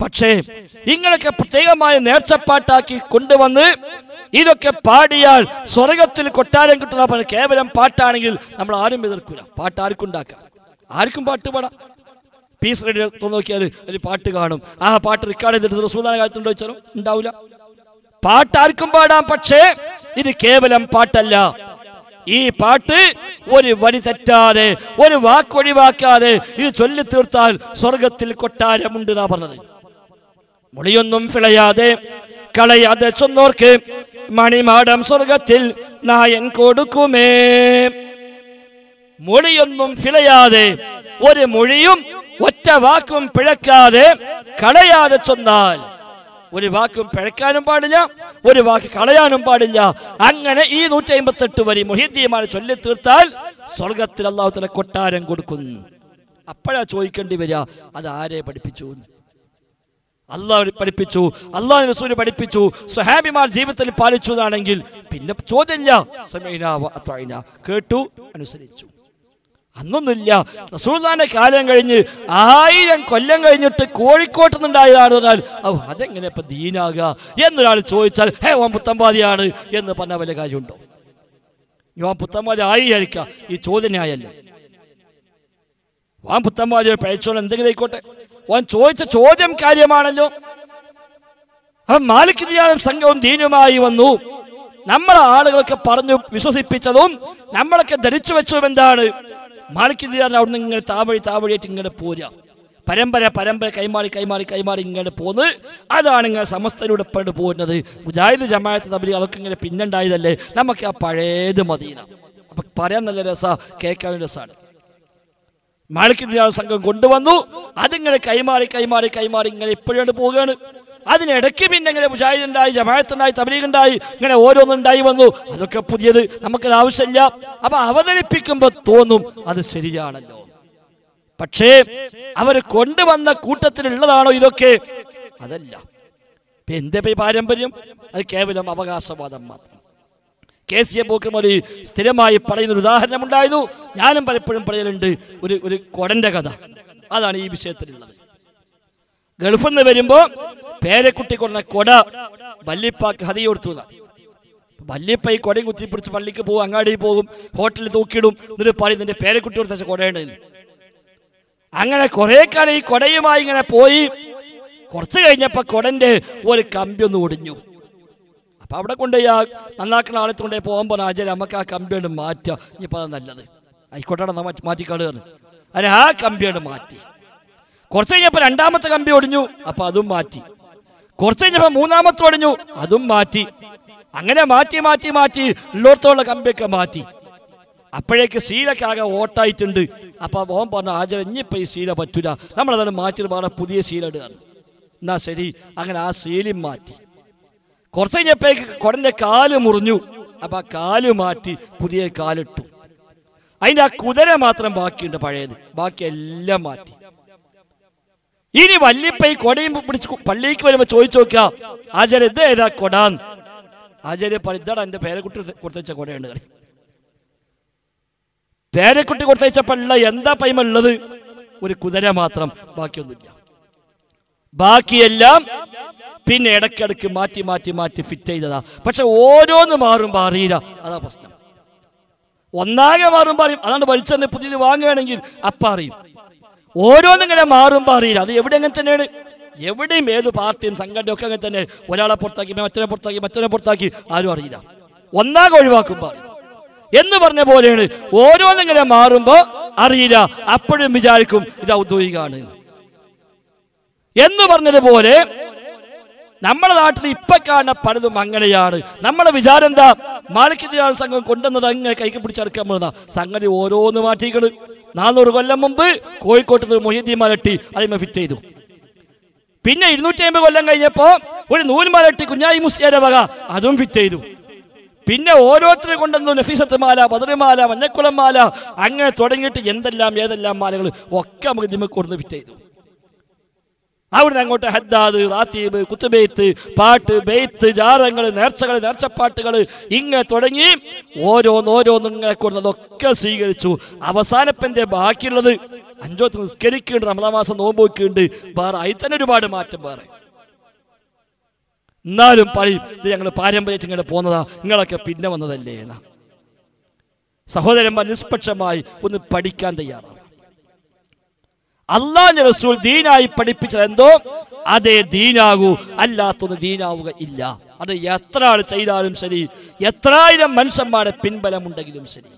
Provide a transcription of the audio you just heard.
പക്ഷേ ഇങ്ങനെയൊക്കെ പ്രത്യേകമായ നേർച്ചപ്പാട്ടാക്കി കൊണ്ടുവന്ന് ഇതൊക്കെ പാടിയാൽ സ്വർഗത്തിൽ കൊട്ടാരം കിട്ടുന്ന കേവലം പാട്ടാണെങ്കിൽ നമ്മൾ ആരും എതിർക്കൂല. പാട്ട് ആർക്കും ഉണ്ടാക്കാം. ആർക്കും പാട്ട് പാടാം. പീസ് റേഡിയോ നോക്കിയാൽ ഒരു പാട്ട് കാണും. ആ പാട്ട് റെക്കോർഡ് ചെയ്തിട്ട് റസൂദാന കാലത്തുണ്ടോ വെച്ചാലും ഉണ്ടാവില്ല പാട്ട് ആർക്കും പാടാം പക്ഷേ ഇത് കേവലം പാട്ടല്ല. ഈ പാട്ട് ഒരു വരി തെറ്റാതെ ഒരു വാക്കൊഴിവാക്കാതെ ഇത് ചൊല്ലി തീർത്താൽ സ്വർഗത്തിൽ കൊട്ടാരമുണ്ട് എന്നാ പറഞ്ഞത്. മുളിയൊന്നും പിളയാതെ കളയാതെ ചൊന്നോർക്ക് മണിമാടം സ്വർഗത്തിൽ നായൻ കൊടുക്കുമേ. മൊഴിയൊന്നും പിളയാതെ ഒരു മൊഴിയും ഒറ്റ വാക്കും പിഴക്കാതെ കളയാതെ ചൊന്നാൽ ഒരു വാക്കും പിഴക്കാനും പാടില്ല ഒരു വാക്ക് കളയാനും പാടില്ല. അങ്ങനെ ഈ നൂറ്റി അമ്പത്തെട്ട് വരി മൊഹിദ്യമാണ് ചൊല്ലി തീർത്താൽ സ്വർഗത്തിൽ അള്ളാഹു തല കൊട്ടാരം കൊടുക്കുന്നു. അപ്പോഴാ ചോദിക്കേണ്ടി വരിക അത് ആരെ പഠിപ്പിച്ചു? അള്ളാഹു പഠിപ്പിച്ചു അള്ളാഹ് റസൂൽ പഠിപ്പിച്ചു സുഹാബിമാർ ജീവിതത്തിൽ പാലിച്ചു എന്നാണെങ്കിൽ പിന്നെ ചോദ്യമില്ല. കേട്ടു അനുസരിച്ചു. അന്നൊന്നുമില്ല. റസൂൽദാന്റെ കാലം കഴിഞ്ഞ് ആയിരം കൊല്ലം കഴിഞ്ഞിട്ട് കോഴിക്കോട്ട് നിന്നുണ്ടായതാണ് പറഞ്ഞാൽ അതെങ്ങനെ ഇപ്പൊ ദീനാകുക? എന്നൊരാൾ ചോദിച്ചാൽ ഹേ ഓൻ പുത്തമ്പാതിയാണ് എന്ന് പറഞ്ഞ വല്ല കാര്യമുണ്ടോ? ഞാൻ പുത്തമ്പാതി ആയിരിക്കാം. ഈ ചോദ്യനായല്ലേ ഓൻ പുത്തമ്പാതി പഴച്ചോൻ എന്തെങ്കിലും ആയിക്കോട്ടെ. ഓൻ ചോദിച്ച ചോദ്യം കാര്യമാണല്ലോ. അവൻ മാലിക് സംഘവും ദീനുമായി വന്നു. നമ്മളെ ആളുകളൊക്കെ പറഞ്ഞു വിശ്വസിപ്പിച്ചതും നമ്മളൊക്കെ ധരിച്ചു വെച്ചതും എന്താണ്? മാലിക് അവിടെ നിന്ന് ഇങ്ങനെ താവഴി താവഴിയായിട്ട് ഇങ്ങനെ പോരുക. പരമ്പര പരമ്പര കൈമാറി കൈമാറി കൈമാറി ഇങ്ങനെ പോന്ന് അതാണ് ഇങ്ങനെ സമസ്തയിലൂടെ പണ്ട് പോരുന്നത്. മുജാഹിദ് ജമാഅത്ത് തമ്മിൽ അതൊക്കെ ഇങ്ങനെ പിന്നുണ്ടായതല്ലേ? നമുക്ക് ആ പഴയത് മദീന. അപ്പൊ പറയാൻ നല്ല രസ കേൾക്കാൻ രസമാണ് മാളിക്കുന്നതാണ് സംഘം കൊണ്ടുവന്നു അതിങ്ങനെ കൈമാറി കൈമാറി കൈമാറി ഇങ്ങനെ ഇപ്പോഴാണ് പോവുകയാണ് അതിനിടയ്ക്ക് പിന്നെ ഇങ്ങനെ മുജാഹിദ് ഉണ്ടായി ജമാഅത്തുണ്ടായി തബലീഗുണ്ടായി ഇങ്ങനെ ഓരോന്നുണ്ടായി വന്നു. അതൊക്കെ പുതിയത് നമുക്കത് ആവശ്യമില്ല. അപ്പൊ അവതരിപ്പിക്കുമ്പോൾ തോന്നും അത് ശരിയാണല്ലോ. പക്ഷേ അവർ കൊണ്ടുവന്ന കൂട്ടത്തിലുള്ളതാണോ ഇതൊക്കെ? അതല്ല. എന്തേ പാരമ്പര്യം? അത് കേവലം അവകാശവാദം മാത്രം. കെ സി എ പോക്കുമൊഴി സ്ഥിരമായി പറയുന്ന ഒരു ഉദാഹരണം ഉണ്ടായിരുന്നു ഞാനും പലപ്പോഴും പറയലുണ്ട് ഒരു ഒരു കൊടന്റെ കഥ. അതാണ് ഈ വിഷയത്തിലുള്ളത്. ഗൾഫിൽ നിന്ന് വരുമ്പോ പേരക്കുട്ടി കൊണ്ട കൊട വല്ലിപ്പാക്ക് ഹതി കൊടുത്തു വല്യപ്പ ഈ കൊടയും കുത്തിപ്പിടിച്ച് പള്ളിക്ക് പോകും അങ്ങാടി പോകും ഹോട്ടലിൽ തൂക്കിയിടും എന്നിട്ട് പറയും നിന്റെ പേരക്കുട്ടി കൊടുത്ത കൊടയുണ്ട്. അങ്ങനെ കുറെ കാലം ഈ കൊടയുമായി ഇങ്ങനെ പോയി. കുറച്ച് കഴിഞ്ഞപ്പോ കൊടന്റെ ഒരു കമ്പി ഒന്ന് ഒടിഞ്ഞു. അപ്പൊ അവിടെ കൊണ്ടുപോയി ആ നന്നാക്കുന്ന ആളെ കൊണ്ടുപോയി പോകുമ്പോൾ ആചാര്യ നമുക്ക് ആ കമ്പിയാണ് മാറ്റുക ഇനിയിപ്പോൾ അത് നല്ലത്. ആയിക്കോട്ടെ മാറ്റി മാറ്റിക്കാളുകയാണ് അതിന് ആ കമ്പിയാണ് മാറ്റി. കുറച്ച് കഴിഞ്ഞപ്പോൾ രണ്ടാമത്തെ കമ്പി ഒടിഞ്ഞു. അപ്പൊ അതും മാറ്റി. കുറച്ച് കഴിഞ്ഞപ്പോൾ മൂന്നാമത്തെ ഒടിഞ്ഞു അതും മാറ്റി. അങ്ങനെ മാറ്റി മാറ്റി മാറ്റി ഉള്ളോടത്തോളം കമ്പിയൊക്കെ മാറ്റി. അപ്പോഴേക്ക് ശീലൊക്കെ ആകെ ഓട്ടായിട്ടുണ്ട്. അപ്പൊ ഓൻ പറഞ്ഞ ആചാരം ഇനിയിപ്പോ ഈ ശീല പറ്റൂല. നമ്മളതാണ് മാറ്റിയിട്ട് പാടെ പുതിയ ശീല ഇടുകയാണ് എന്നാ ശരി. അങ്ങനെ ആ ശീലം മാറ്റി. കുറച്ച് കഴിഞ്ഞപ്പോഴേക്ക് കുടന്റെ കാൽ മുറിഞ്ഞു. അപ്പൊ ആ കാൽ മാറ്റി പുതിയ കാലിട്ടു. അതിന്റെ ആ കുതിര മാത്രം ബാക്കിയുണ്ട് പഴയത്. ബാക്കി എല്ലാം മാറ്റി. ഇനി വല്യപ്പ ഈ കൊടയും പിടിച്ച് പള്ളിക്ക് വരുമ്പോ ചോദിച്ചു നോക്കുക ആചാര്യ ഇത് ഏതാ കൊടാന്ന്? ആചാര്യ പറയുന്നത് എന്റെ പേരക്കുട്ടി കൊടുത്തയച്ച കൊടയുണ്ട് പേരക്കുട്ടി പള്ള എന്താ പൈമ ഉള്ളത് ഒരു കുതിര മാത്രം ബാക്കിയൊന്നുമില്ല. ബാക്കിയെല്ലാം പിന്നെ ഇടക്കിടക്ക് മാറ്റി മാറ്റി മാറ്റി ഫിറ്റ് ചെയ്തതാ. പക്ഷെ ഓരോന്ന് മാറുമ്പോൾ അറിയില്ല അതാ പ്രശ്നം. ഒന്നാകെ മാറുമ്പോൾ അറിയും അതാണ് വലിച്ചെന്നെ പുതിയത് വാങ്ങുകയാണെങ്കിൽ അപ്പ അറിയും. ഓരോന്നിങ്ങനെ മാറുമ്പോൾ അറിയില്ല. അത് എവിടെ അങ്ങനെ തന്നെയാണ്? എവിടെയും ഏത് പാർട്ടിയും സംഘടനയും ഒക്കെ അങ്ങനെ തന്നെ ഒരാളെ പുറത്താക്കി മറ്റൊരെ പുറത്താക്കി മറ്റൊരെ പുറത്താക്കി ആരും അറിയില്ല. ഒന്നാകെ ഒഴിവാക്കുമ്പോൾ എന്ന് പറഞ്ഞ പോലെയാണ് ഓരോന്നിങ്ങനെ മാറുമ്പോൾ അറിയില്ല. അപ്പോഴും വിചാരിക്കും ഇത് ഔദ്യോഗികമാണ് എന്ന് പറഞ്ഞതുപോലെ നമ്മുടെ നാട്ടിൽ ഇപ്പൊ കാണുന്ന പലതും അങ്ങനെയാണ്. നമ്മളെ വിചാരം എന്താ? മാലിക്കിതിരാൾ സംഘം കൊണ്ടുവന്നത് അങ്ങനെ കൈക്ക് പിടിച്ചെടുക്കാൻ പോകുന്ന സംഗതി ഓരോന്ന് മാറ്റിക്കൾ നാനൂറ് കൊല്ലം മുമ്പ് കോഴിക്കോട്ട് മൊഹീദ്ദീൻ മലട്ടി അതിമ ഫിറ്റ് ചെയ്തു. പിന്നെ ഇരുന്നൂറ്റി അമ്പത് കൊല്ലം കഴിഞ്ഞപ്പോ ഒരു നൂൽ മലട്ടി കുഞ്ഞായി മുസ്യാരെ വക അതും ഫിറ്റ് ചെയ്തു. പിന്നെ ഓരോരുത്തരെ കൊണ്ടുവന്നു നഫീസത്ത് മാല ബദറിമാല മഞ്ഞക്കുളം മാല അങ്ങനെ തുടങ്ങിയിട്ട് എന്തെല്ലാം ഏതെല്ലാം മാലകൾ ഒക്കെ നമുക്ക് നിമക്കൊടുന്ന് ഫിറ്റ് ചെയ്തു. അവിടുന്ന് അങ്ങോട്ട് ഹദ്ദാദ് റാത്തീബ് കുത്തുബെയ്ത്ത് പാട്ട് ബെയ്ത്ത് ജാറങ്ങൾ നേർച്ചകൾ നേർച്ചപ്പാട്ടുകൾ ഇങ്ങനെ തുടങ്ങി ഓരോന്നോരോ നിങ്ങളെ കൊടുത്തതൊക്കെ സ്വീകരിച്ചു. അവസാനപ്പെന്റെ ബാക്കിയുള്ളത്? അഞ്ചോത്ത് നിസ്കരിക്കുന്നുണ്ട് നമ്മളാ മാസം നോമ്പ് വെക്കുന്നുണ്ട്. വേറെ അതിൽ തന്നെ ഒരുപാട് മാറ്റം വേറെ. എന്നാലും പറയും ഇത് ഞങ്ങൾ പാരമ്പര്യമായിട്ട് ഇങ്ങനെ പോന്നതാ നിങ്ങളൊക്കെ പിന്നെ വന്നതല്ലേ എന്നാ സഹോദരന്മാർ നിഷ്പക്ഷമായി ഒന്ന് പഠിക്കാൻ തയ്യാറാണ്. അള്ളാന്റെ റസൂൽ ദീനായി പഠിപ്പിച്ചത് എന്തോ? അതേ ദീനാകൂ. അല്ലാത്തൊന്ന് ദീനാവുക ഇല്ല. അത് എത്ര ആൾ ചെയ്താലും ശരി. എത്രായിരം മനുഷ്യന്മാരെ പിൻബലമുണ്ടെങ്കിലും ശരി.